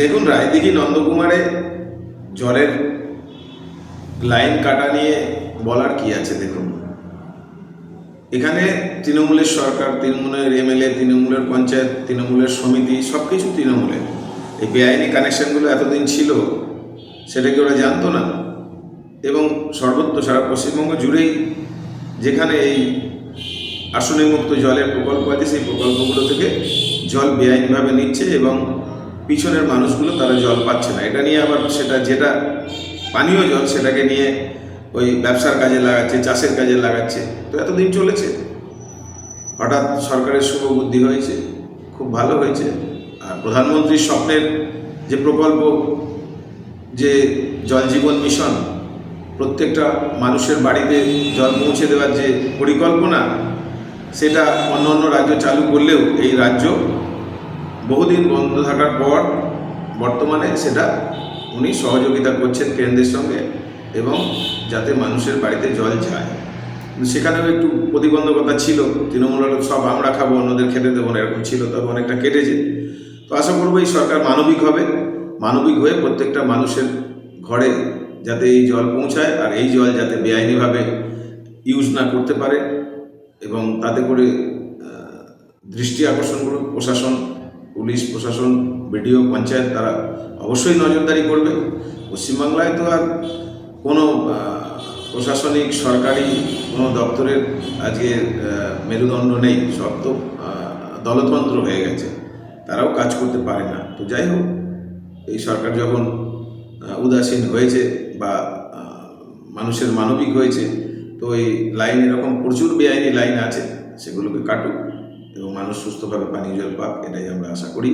দেখুন, রায়দিঘি নন্দকুমারে জলের লাইন কাটা নিয়ে বলার কি আছে দেখুন। এখানে তৃণমূলের সরকার, তৃণমূলের এমএলএ, তৃণমূলের পঞ্চায়েত, তৃণমূলের সমিতি সব কিছু তৃণমূলের। এই বেআইনি কানেকশনগুলো এতদিন ছিল সেটা কি ওরা জানতো না। এবং সর্বত্র সারা পশ্চিমবঙ্গ জুড়েই যেখানে এই আসনে মুক্ত জলের প্রকল্প আছে, সেই প্রকল্পগুলো থেকে জল বেআইনিভাবে নিচ্ছে এবং পিছনের মানুষগুলো তারা জল পাচ্ছে না। এটা নিয়ে আবার সেটা যেটা পানীয় জল, সেটাকে নিয়ে ওই ব্যবসার কাজে লাগাচ্ছে, চাষের কাজে লাগাচ্ছে। তো এতদিন চলেছে। হঠাৎ সরকারের শুভ বুদ্ধি হয়েছে, খুব ভালো হয়েছে। আর প্রধানমন্ত্রীর স্বপ্নের যে প্রকল্প, যে জল জীবন মিশন, প্রত্যেকটা মানুষের বাড়িতে জল পৌঁছে দেওয়ার যে পরিকল্পনা, সেটা অন্য অন্য রাজ্য চালু করলেও এই রাজ্য বহুদিন বন্ধ থাকার পর বর্তমানে সেটা উনি সহযোগিতা করছেন কেন্দ্রের সঙ্গে এবং যাতে মানুষের বাড়িতে জল যায়। সেখানেও একটু প্রতিবন্ধকতা ছিল তৃণমূলের সব আমরা খাব, অন্যদের খেতে দেবো না, এরকম ছিল, তবে অনেকটা কেটেছে। তো আশা করব এই সরকার মানবিক হবে, মানবিক হয়ে প্রত্যেকটা মানুষের ঘরে যাতে এই জল পৌঁছায় আর এই জল যাতে বেআইনিভাবে ইউজ না করতে পারে এবং তাতে করে দৃষ্টি আকর্ষণ করুক প্রশাসন পুলিশ প্রশাসন, বিডিও, পঞ্চায়েত তারা অবশ্যই নজরদারি করবে। পশ্চিমবাংলায় তো আর কোনো প্রশাসনিক, সরকারি কোনো দপ্তরের আজকে মেরুদণ্ড নেই। সব তো দলতন্ত্র হয়ে গেছে। তারাও কাজ করতে পারে না। তো যাই হোক, এই সরকার যখন উদাসীন হয়েছে বা মানুষের মানবিক হয়েছে, তো এই লাইন এরকম প্রচুর বেআইনি লাইন আছে, সেগুলোকে কাটুক। এবং মানুষ সুস্থভাবে পানীয় জল পাক এটাই আমরা আশা করি।